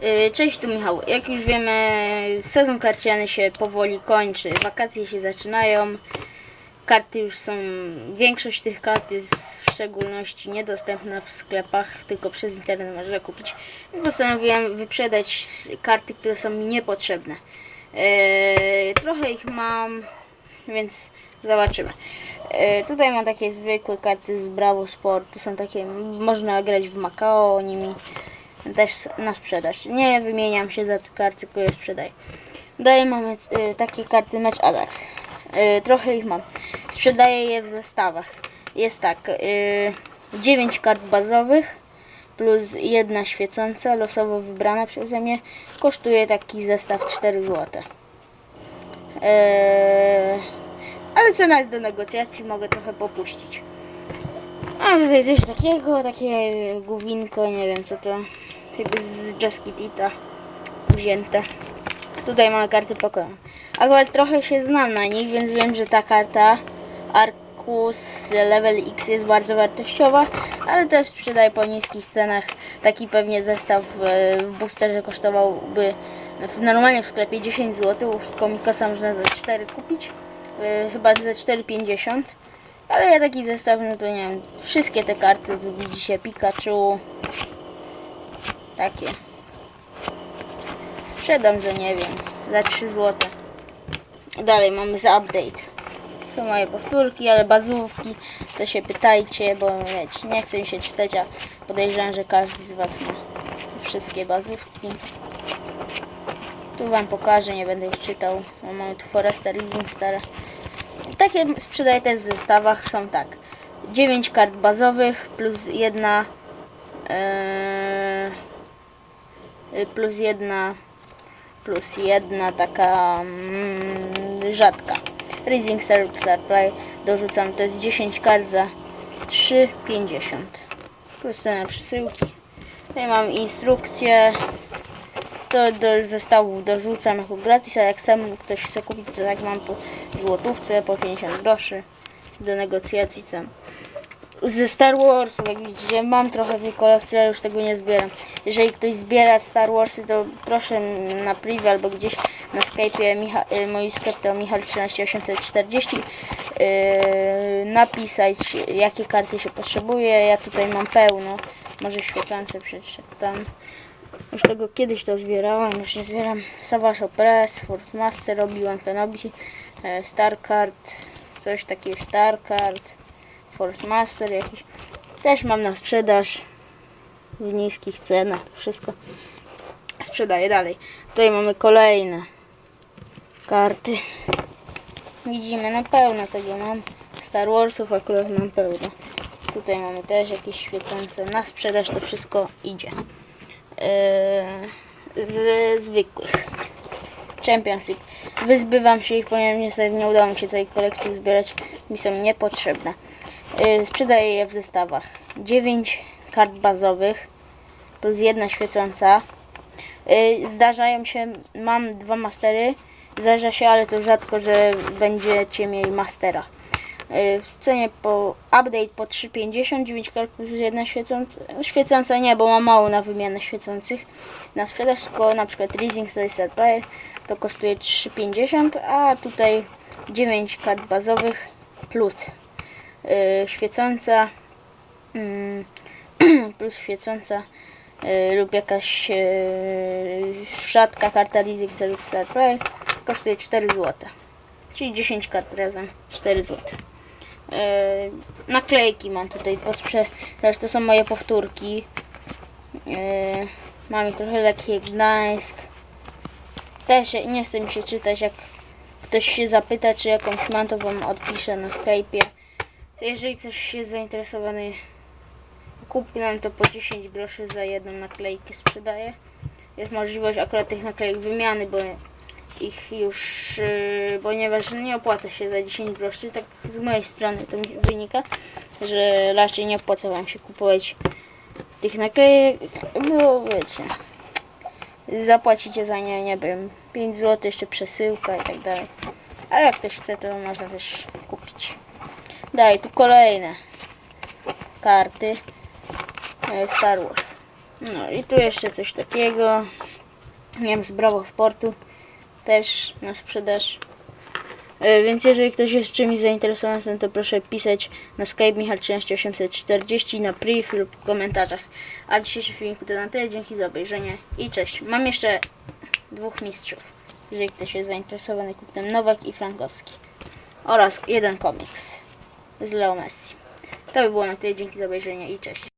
Yy, Cześć, tu Michał. Jak już wiemy, sezon karciany się powoli kończy. Wakacje się zaczynają. Karty już są, większość tych kart jest w szczególności niedostępna w sklepach, tylko przez internet można kupić. Więc postanowiłem wyprzedać karty, które są mi niepotrzebne. Yy, trochę ich mam, więc zobaczymy. Yy, tutaj mam takie zwykłe karty z Bravo Sport. To są takie, można grać w Macao nimi też na sprzedaż. Nie wymieniam się za te karty, które sprzedaję. Dalej mamy y, takie karty Match Adax. Y, trochę ich mam. Sprzedaję je w zestawach. Jest tak, y, 9 kart bazowych plus jedna świecąca, losowo wybrana przeze mnie. Kosztuje taki zestaw 4 zł. Eee, ale cena jest do negocjacji, mogę trochę popuścić. A tutaj coś takiego, takie główinko, nie wiem co to. Chyba z Jaskitita wzięte. Tutaj mamy karty pokoju. Akurat trochę się znam na nich, więc wiem, że ta karta Arcus Level X jest bardzo wartościowa, ale też sprzedaje po niskich cenach. Taki pewnie zestaw e, w boosterze kosztowałby normalnie w sklepie 10 zł, z komikosa można za 4 kupić. e, Chyba za 4,50. Ale ja taki zestaw, no to nie wiem, wszystkie te karty, tu widzicie Pikachu, takie. Sprzedam za nie wiem, za 3 zł. Dalej mamy za update. Są moje powtórki, ale bazówki, to się pytajcie, bo wiecie, nie chcę mi się czytać, a podejrzewam, że każdy z Was ma wszystkie bazówki. Tu Wam pokażę, nie będę już czytał. bo Mamy tu Foresta Rising Star. Takie sprzedaję też w zestawach. Są tak. 9 kart bazowych plus jedna e, plus jedna plus jedna taka mm, rzadka. Rising Star Play dorzucam. To jest 10 kart za 3,50. Plus cena przesyłki. Tutaj mam instrukcję. To do zestawów dorzucam jako gratis, a jak sam ktoś chce kupić, to tak mam po złotówce, po 50 groszy do negocjacji cen. Ze Star Wars, jak widzicie, mam trochę tej kolekcji, ale już tego nie zbieram. Jeżeli ktoś zbiera Star Warsy, to proszę na privie albo gdzieś na Skype'ie, Micha, sklep to Michal13840, yy, napisać jakie karty się potrzebuje. Ja tutaj mam pełno, może świecące przeczytam. Już tego kiedyś to zbierałem, już nie zbieram. Savage Press, Force Master robiłem, Kenobi, e, Star Card, coś takiego Star Card, Force Master jakiś. Też mam na sprzedaż w niskich cenach, to wszystko sprzedaję dalej. Tutaj mamy kolejne karty. Widzimy, na pełno tego mam. Star Warsów akurat mam pełno. Tutaj mamy też jakieś świecące. Na sprzedaż to wszystko idzie. Yy, z zwykłych. Champions League. Wyzbywam się ich, ponieważ niestety nie udało mi się całej kolekcji zbierać. Mi są niepotrzebne. Yy, sprzedaję je w zestawach. 9 kart bazowych plus jedna świecąca. Yy, zdarzają się, mam dwa mastery. Zdarza się, ale to rzadko, że będziecie mieli mastera. Yy, W cenie po update po 3,50 9 kart plus jedna świecąca. Świecąca nie, bo ma mało na wymianę świecących. Na sprzedaż tylko na przykład Rising Solar Player to kosztuje 3,50, a tutaj 9 kart bazowych plus świecąca mm, plus świecąca yy, lub jakaś yy, rzadka karta Rising Solar Player kosztuje 4 zł. Czyli 10 kart razem 4 zł. Naklejki mam tutaj posprzedaż, to są moje powtórki. Mam ich trochę lekkie Gdańsk. Też nie chce mi się czytać, jak ktoś się zapyta, czy jakąś mam, to wam odpiszę na Skype'ie. Jeżeli ktoś jest zainteresowany kupnem, to po 10 groszy za jedną naklejkę sprzedaję. Jest możliwość akurat tych naklejek wymiany, bo ich już, yy, ponieważ nie opłaca się za 10 groszy, tak z mojej strony to wynika, że raczej nie opłaca Wam się kupować tych naklejek, bo wiecie, zapłacicie za nie, nie wiem, 5 zł, jeszcze przesyłka i tak dalej. A jak ktoś chce, to można też kupić. Daj, tu kolejne karty Star Wars. No i tu jeszcze coś takiego. Nie wiem, z Bravo Sportu. Też na sprzedaż. E, Więc jeżeli ktoś jest czymś zainteresowany, to proszę pisać na Skype Michal 13840 na priv lub w komentarzach. A dzisiejszy filmik to na tyle. Dzięki za obejrzenie i cześć. Mam jeszcze dwóch mistrzów. Jeżeli ktoś jest zainteresowany kupnem Nowak i Frankowski. Oraz jeden komiks z Leo Messi. To by było na tyle. Dzięki za obejrzenie i cześć.